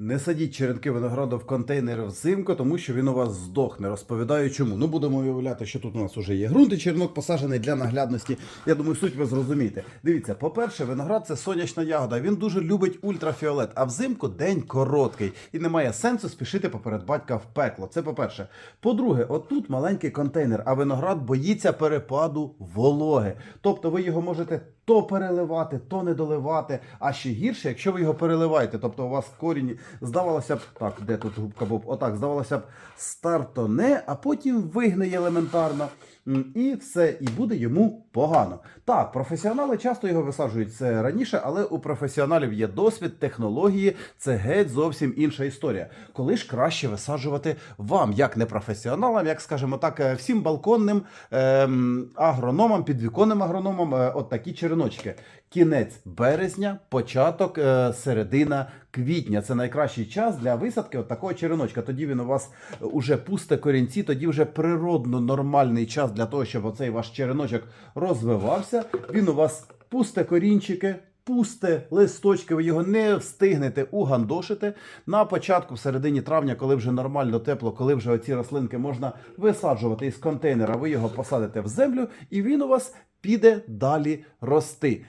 Не садіть черенки винограду в контейнери взимку, тому що він у вас здохне. Розповідаю чому. Ну будемо уявляти, що тут у нас вже є ґрунт і черенок посаджений для наглядності. Я думаю, суть ви зрозумієте. Дивіться, по-перше, виноград це сонячна ягода. Він дуже любить ультрафіолет, а взимку день короткий і немає сенсу спішити поперед батька в пекло. Це по-перше. По-друге, отут маленький контейнер, а виноград боїться перепаду вологи. Тобто ви його можете то переливати, то не доливати. А ще гірше, якщо ви його переливаєте. Тобто у вас корінь здавалося б, так, де тут губка Боб? Отак, здавалося б, стартоне, а потім вигниє елементарно. І все, і буде йому погано. Так, професіонали часто його висаджують це раніше, але у професіоналів є досвід, технології, це геть зовсім інша історія. Коли ж краще висаджувати вам, як не професіоналам, як скажімо так, е, всім балконним ем, агрономам, підвіконним агрономам, е, от такі череночки. Кінець березня, початок, е, середина квітня. Це найкращий час для висадки от такого череночка. Тоді він у вас уже пусте корінці, тоді вже природно нормальний час для того, щоб оцей ваш череночок розвивався. Він у вас пусте корінчики. Пусте листочки, ви його не встигнете угандошити. На початку, в середині травня, коли вже нормально тепло, коли вже оці рослинки можна висаджувати із контейнера, ви його посадите в землю, і він у вас піде далі рости.